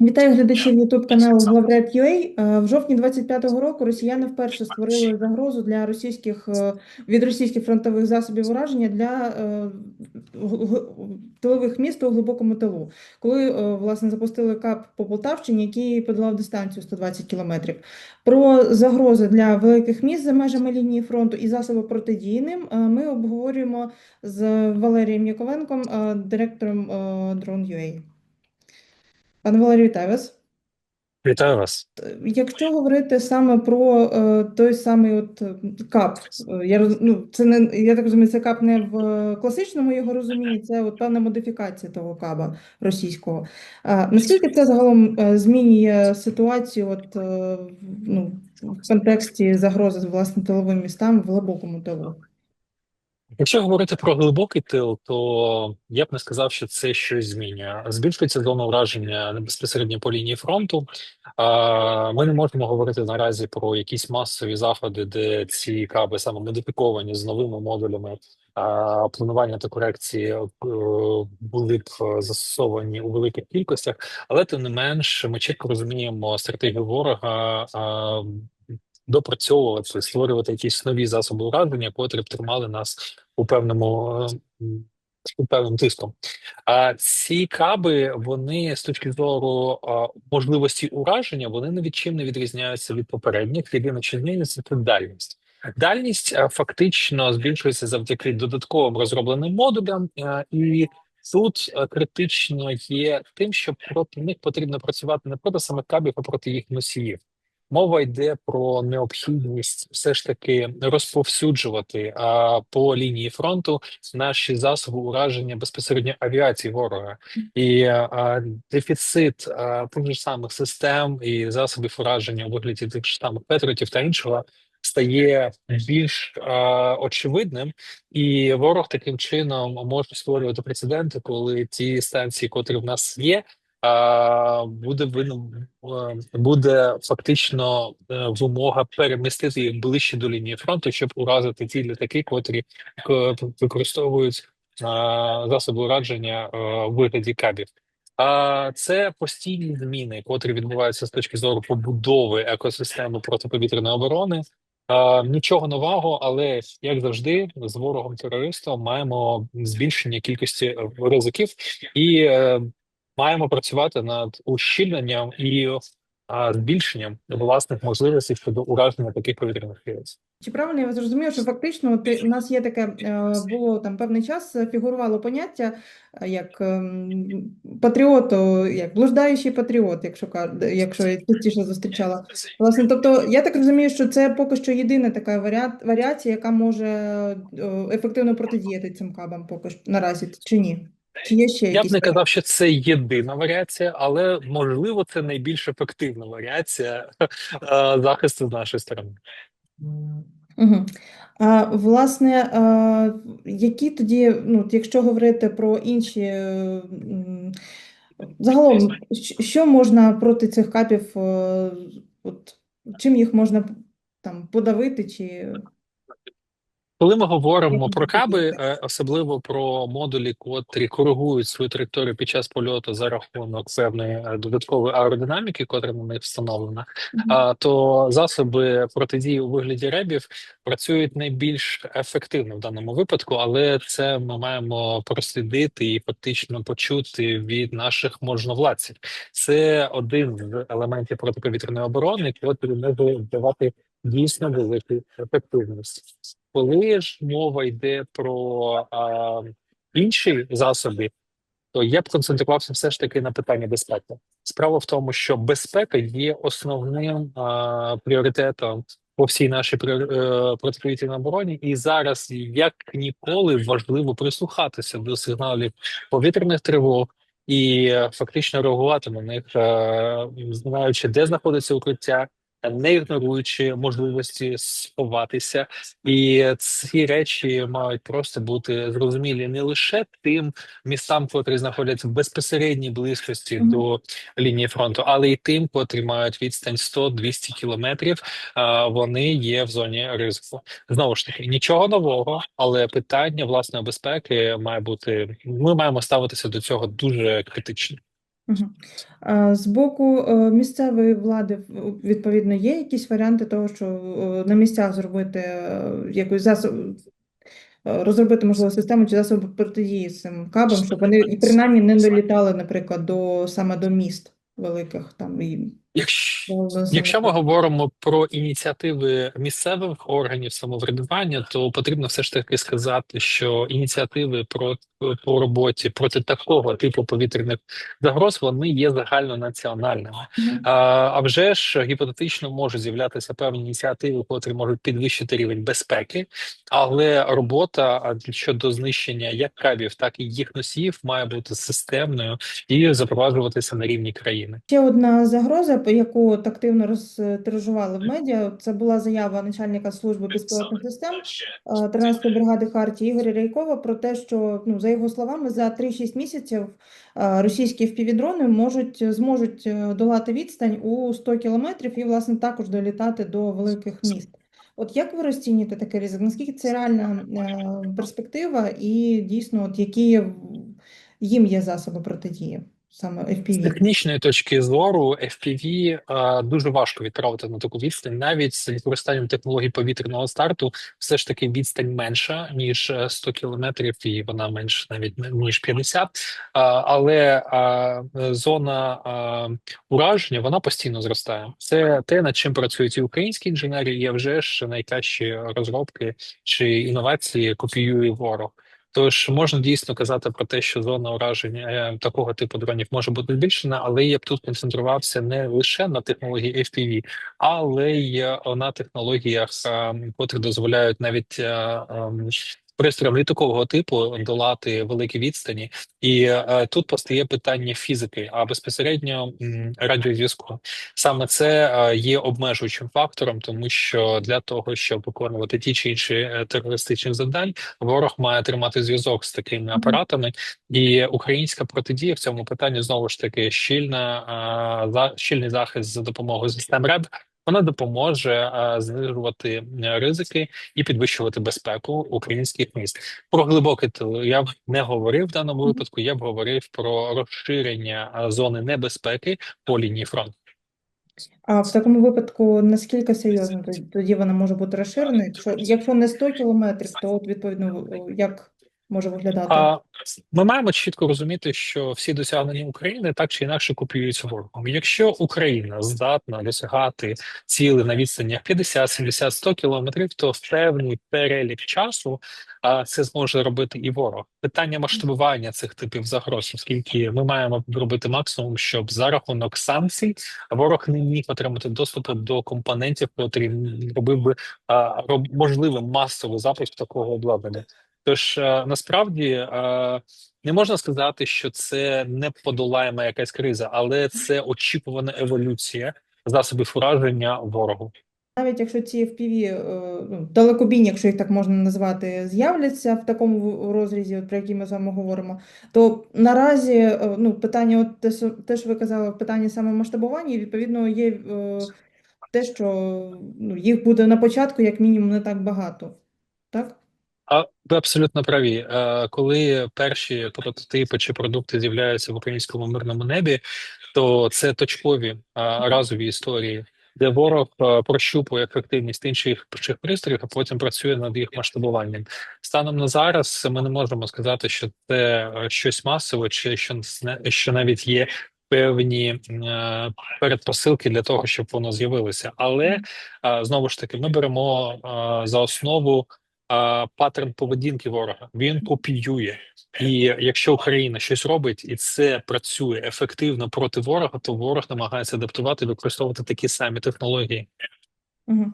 Вітаю глядачів YouTube каналу Главред.ua. В жовтні 25-го року росіяни вперше створили загрозу для російських е, від російських фронтових засобів ураження для е, тилових міст у глибокому тилу, коли е, власне запустили КАП по Полтавщині, який подолав дистанцію 120 кілометрів. Про загрози для великих міст за межами лінії фронту і засоби протидії ним е, ми обговорюємо з Валерієм Яковенком, директором Drone.ua. Пане Валерію, вітаю вас. Вітаю вас. Якщо говорити саме про е, той самий от е, кап, е, я роз- ну, це не я так розумію, це кап не в е, класичному його розумінні, це от певна модифікація того каба російського. А, наскільки це загалом змінює ситуацію, от е, ну, в контексті загрози власне тиловим містам в глибокому тилу? Якщо говорити про глибокий тил, то я б не сказав, що це щось змінює. Збільшується зона ураження безпосередньо по лінії фронту. Ми не можемо говорити наразі про якісь масові заходи, де ці каби саме модифіковані з новими модулями планування та корекції е, були б е, застосовані у великих кількостях, але тим не менш, ми чітко розуміємо стратегію ворога. Допрацьовувати, створювати якісь нові засоби ураження, котрі б тримали нас у певному е, у певним тиском. А ці каби, вони з точки зору можливості ураження, вони ні від чим не відрізняються від попередніх. Єдине, що змінюється, це дальність. Дальність а, фактично збільшується завдяки додатковим розробленим модулям, а, і тут критично є тим, що проти них потрібно працювати не проти самих кабів, а проти їх носіїв. Мова йде про необхідність все ж таки розповсюджувати а, по лінії фронту наші засоби ураження безпосередньо авіації ворога і а, дефіцит а, тих же самих систем і засобів ураження у вигляді тих ж самих петротів та іншого стає більш а, очевидним, і ворог таким чином може створювати прецеденти, коли ті станції, котрі в нас є. Буде вину е, буде фактично е, вимога перемістити їх ближче до лінії фронту, щоб уразити ті літаки, котрі е, використовують е, засоби ураження е, в вигляді кабів. А це постійні зміни, котрі відбуваються з точки зору побудови екосистеми протиповітряної оборони. Нічого нового, але як завжди, з ворогом терористом маємо збільшення кількості е, ризиків і е, маємо працювати над ущільненням і збільшенням власних можливостей щодо ураження таких повітряних цілей. Чи правильно я зрозумів, що фактично от у нас є таке е, було там певний час, фігурувало поняття е, як ем, патріоту, як блуждаючий патріот, якщо якщо я частіше зустрічала. Власне, тобто я так розумію, що це поки що єдина така варіа- варіація, яка може е, ефективно протидіяти цим кабам поки що наразі, чи ні? Чи є ще Я б якісь не казав, що це єдина варіація, але можливо це найбільш ефективна варіація е, захисту з нашої сторони. Угу. А, власне, а, які тоді, ну, якщо говорити про інші, е, м, загалом, щ- що можна проти цих капів, е, от, чим їх можна там подавити, чи Коли ми говоримо про каби, е, особливо про модулі, котрі коригують свою траєкторію під час польоту за рахунок певної е, додаткової аеродинаміки, котра на них встановлена, то засоби протидії у вигляді ребів працюють найбільш ефективно в даному випадку, але це ми маємо прослідити і фактично почути від наших можновладців. Це один з елементів протиповітряної оборони, котрий може давати дійсно велику ефективність. Коли ж мова йде про а, інші засоби, то я б концентрувався все ж таки на питанні безпеки. Справа в тому, що безпека є основним а, пріоритетом по всій нашій е, протиповітряній обороні, і зараз як ніколи важливо прислухатися до сигналів повітряних тривог і фактично реагувати на них, е, знаючи, де знаходиться укриття. Не ігноруючи можливості сховатися, і ці речі мають просто бути зрозумілі не лише тим містам, котрі знаходяться в безпосередній близькості до лінії фронту, але й тим, котрі мають відстань 100-200 кілометрів. Вони є в зоні ризику. Знову ж таки, нічого нового, але питання власної безпеки має бути. Ми маємо ставитися до цього дуже критично. З боку е, місцевої влади, відповідно, є якісь варіанти того, що е, на місцях зробити е, якусь засоб, розробити, можливо, систему чи засоби протидії з цим кабам, щоб вони принаймні не долітали, наприклад, до саме до міст великих там і Якщо, якщо ми говоримо про ініціативи місцевих органів самоврядування, то потрібно все ж таки сказати, що ініціативи про по роботі проти такого типу повітряних загроз вони є загальнонаціональними. А, а вже ж гіпотетично можуть з'являтися певні ініціативи, котрі можуть підвищити рівень безпеки, але робота щодо знищення як кабів, так і їх носіїв має бути системною і запроваджуватися на рівні країни. Ще одна загроза, яку так активно розтиражували в медіа, це була заява начальника служби безпілотних систем е, 13-ї бригади Хартії Ігоря Рейкова про те, що ну за його словами, за 3-6 місяців е, російські впівдрони можуть зможуть е, долати відстань у 100 кілометрів і власне також долітати до великих міст. От як ви розцінюєте такий ризик? Наскільки це реальна е, перспектива, і дійсно, от які їм є засоби протидії, саме З технічної точки зору FPV е, дуже важко відправити на таку відстань. Навіть з використанням технологій повітряного старту, все ж таки відстань менша ніж е, 100 кілометрів, і вона менше навіть ніж 50. Е, але е, зона е, ураження вона постійно зростає. Це те, над чим працюють і українські інженери, а вже ж найкращі розробки чи інновації копіює ворог. Тож можна дійсно казати про те, що зона ураження е, такого типу дронів може бути збільшена, але я б тут концентрувався не лише на технології FPV, але й е, на технологіях, е, котрі дозволяють навіть е, ем, літакового типу долати великі відстані. І е, тут постає питання фізики, а безпосередньо м, радіозв'язку. Саме це е, є обмежуючим фактором, тому що для того, щоб виконувати ті чи інші е, терористичні завдань, ворог має тримати зв'язок з такими апаратами, і українська протидія в цьому питанні знову ж таки щільна а, за щільний захист за допомогою систем РЕБ. Вона допоможе знижувати е, ризики і підвищувати безпеку українських міст. Про глибокий тил я б не говорив в даному випадку. Я б говорив про розширення зони небезпеки по лінії фронту. А в такому випадку наскільки серйозно тоді- тоді вона може бути розширена? Якщо, якщо не 100 кілометрів, то от відповідно як може виглядати? А ми маємо чітко розуміти, що всі досягнення України так чи інакше копіюються ворогом. Якщо Україна здатна досягати цілей на відстанях 50, 70, 100 кілометрів, то в певний перелік часу а, це зможе робити і ворог. Питання масштабування цих типів загроз, оскільки ми маємо робити максимум, щоб за рахунок санкцій ворог не міг отримати доступу до компонентів, котрі робив би а, роб, можливим масовий запуск такого обладнання. Тож е, насправді е, не можна сказати, що це не подолаєма якась криза, але це очікувана еволюція засобів ураження ворогу. Навіть якщо ці FPV, е, ну, далекобійні, якщо їх так можна назвати, з'являться в такому розрізі, про який ми з вами говоримо, то наразі ну, питання, от те, те, що ви казали, питання саме масштабування, відповідно, є те, що ну, їх буде на початку, як мінімум, не так багато. Так? А ви абсолютно праві. Е, Коли перші прототипи чи продукти з'являються в українському мирному небі, то це точкові разові історії, де ворог е, прощупує ефективність інших інших пристроїв, а потім працює над їх масштабуванням. Станом на зараз ми не можемо сказати, що це е, щось масове, чи що навіть є. Певні е, передпосилки для того, щоб воно з'явилося, але е, знову ж таки, ми беремо е, за основу паттерн поведінки ворога. Він копіює. І якщо Україна щось робить і це працює ефективно проти ворога, то ворог намагається адаптувати і використовувати такі самі технології. Угу.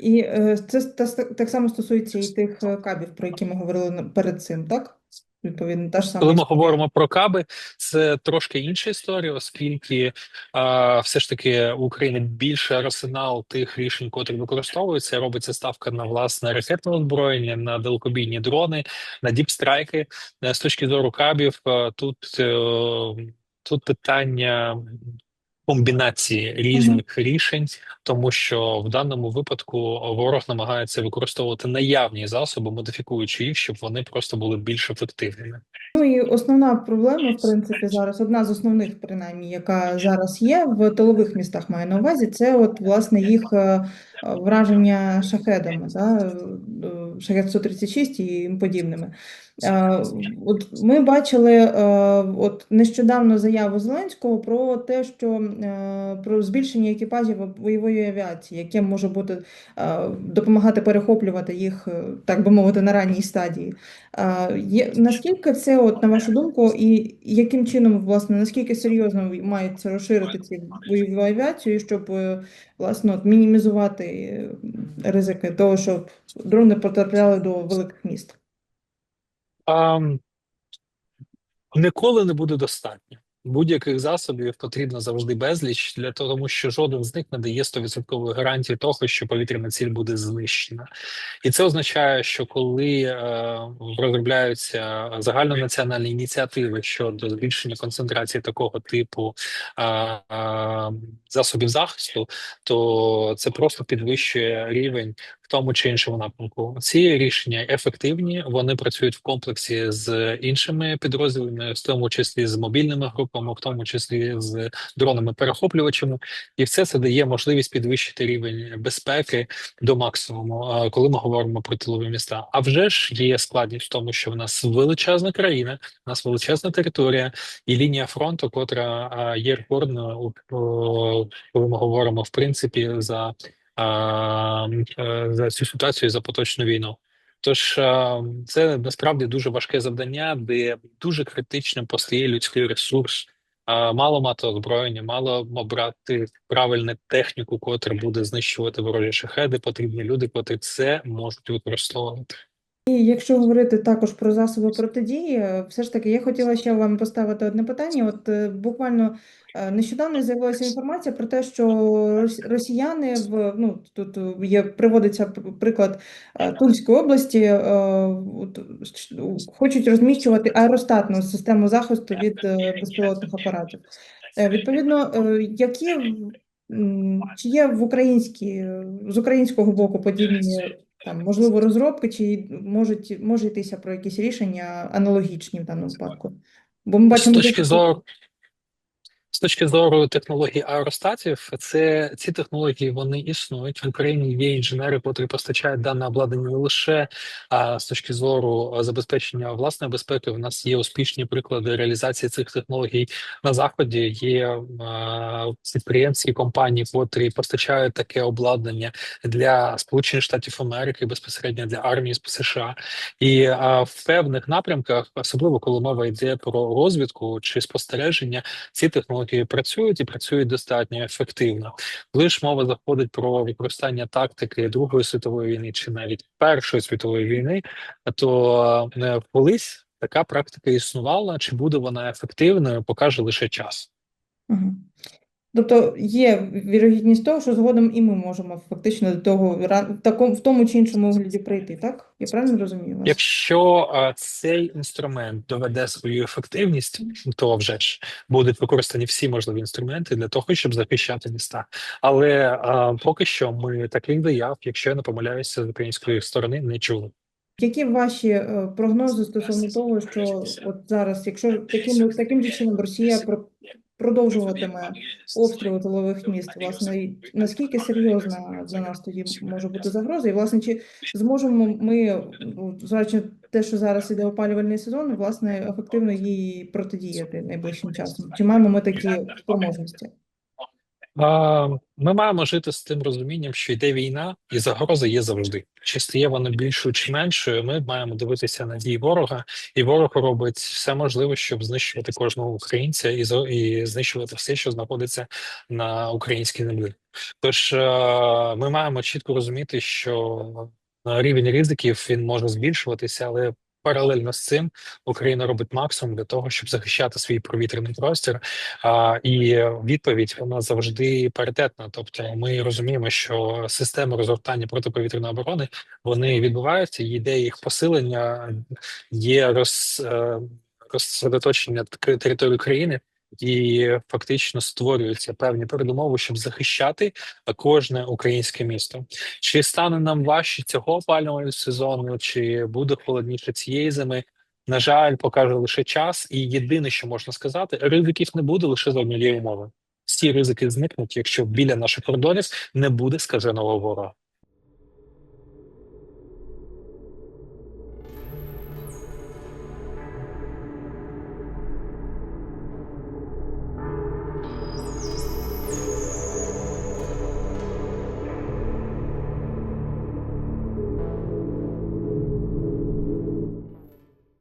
І е, це та- так само стосується і тих е, кабів, про які ми говорили перед цим, так? Відповідно, та ж сама Коли ми говоримо про каби, це трошки інша історія, оскільки а, все ж таки в України більше арсенал тих рішень, котрі використовуються. Робиться ставка на власне ракетне озброєння, на далекобійні дрони, на діпстрайки. Е, З точки зору кабів, е, тут, е, тут питання комбінації різних рішень, тому що в даному випадку ворог намагається використовувати наявні засоби, модифікуючи їх, щоб вони просто були більш ефективними. Ну і основна проблема, в принципі, зараз одна з основних, принаймні, яка зараз є в тилових містах, маю на увазі, це от власне їх е, враження шахедами, да, е, шахет 136 і їм подібними. Е, От ми бачили е, от нещодавно заяву Зеленського про те, що е, про збільшення екіпажів бойової авіації, яке може бути допомагати перехоплювати їх, так би мовити, на ранній стадії. Наскільки це, от, на вашу думку, і яким чином, власне, наскільки серйозно мається розширити ці бойову авіацію, щоб, власне, от, мінімізувати ризики того, щоб дрони потрапляли до великих міст? А, ніколи не буде достатньо. Будь-яких засобів потрібно завжди безліч для того, тому що жоден з них не дає 100% гарантії того, що повітряна ціль буде знищена. І це означає, що коли е, розробляються загальнонаціональні ініціативи щодо збільшення концентрації такого типу е, е, засобів захисту, то це просто підвищує рівень тому чи іншому напрямку. Ці рішення ефективні, вони працюють в комплексі з іншими підрозділами, в тому числі з мобільними групами, в тому числі з дронами перехоплювачами, і все це дає можливість підвищити рівень безпеки до максимуму, а, коли ми говоримо про тилові міста. А вже ж є складність в тому, що в нас величезна країна, в нас величезна територія і лінія фронту, котра є рекордною, у- коли ми говоримо в принципі за, е, за цю ситуацію за поточну війну. Тож це насправді дуже важке завдання, де дуже критично постає людський ресурс. Мало мати озброєння, мало обрати правильну техніку, котра буде знищувати ворожі шахеди. Потрібні люди, котрі це можуть використовувати. І якщо говорити також про засоби протидії, все ж таки я хотіла ще вам поставити одне питання. От е, буквально е, нещодавно з'явилася інформація про те, що рос- росіяни в ну тут є приводиться приклад е, Тульської області, хочуть розміщувати аеростатну систему захисту від безпілотних апаратів. Відповідно, які чи є в українській з українського боку подібні там, можливо, розробки, чи можуть, може йтися про якісь рішення аналогічні в даному випадку? Бо ми З точки зору точки зору технологій аеростатів, це ці технології вони існують в Україні. Є інженери, котрі постачають дане обладнання не лише а з точки зору забезпечення власної безпеки. В нас є успішні приклади реалізації цих технологій на заході. Є підприємці і компанії, котрі постачають таке обладнання для Сполучених Штатів Америки безпосередньо для армії США. І а, в певних напрямках, особливо коли мова йде про розвідку чи спостереження, ці технології працюють і працюють достатньо ефективно. Ж мова заходить про використання тактики Другої світової війни чи навіть Першої світової війни, то е, колись така практика існувала. Чи буде вона ефективною, покаже лише час. Тобто є вірогідність того, що згодом і ми можемо фактично до того в в тому чи іншому вигляді прийти, так? Я правильно розумію вас? Якщо е, цей інструмент доведе свою ефективність, то вже ж будуть використані всі можливі інструменти для того, щоб захищати міста. Але е, поки що ми таких заяв, якщо я не помиляюся, з української сторони не чули. Які ваші е, прогнози стосовно того, що от зараз, якщо таким таким чином Росія про- продовжуватиме обстріли тилових міст, власне, наскільки серйозна для нас тоді може бути загроза? І власне, чи зможемо ми, ну, зважаючи те, що зараз іде опалювальний сезон, власне, ефективно їй протидіяти найближчим часом? Чи маємо ми такі спроможності? Ми маємо жити з тим розумінням, що йде війна, і загроза є завжди. Чи стає вона більшою чи меншою? Ми маємо дивитися на дії ворога, і ворог робить все можливе, щоб знищувати кожного українця і і знищувати все, що знаходиться на українській землі. Тож е, ми маємо чітко розуміти, що е, рівень ризиків він може збільшуватися, але паралельно з цим Україна робить максимум для того, щоб захищати свій провітряний простір. А, і відповідь вона завжди паритетна. Тобто, ми розуміємо, що системи розгортання протиповітряної оборони вони відбуваються. Є їх посилення, є роз, е, розсередоточення території країни. І фактично створюються певні передумови, щоб захищати кожне українське місто. Чи стане нам важче цього опалювального сезону, чи буде холодніше цієї зими? На жаль, покаже лише час, і єдине, що можна сказати, ризиків не буде лише за однієї умови. Всі ризики зникнуть, якщо біля наших кордонів не буде скаженого ворога.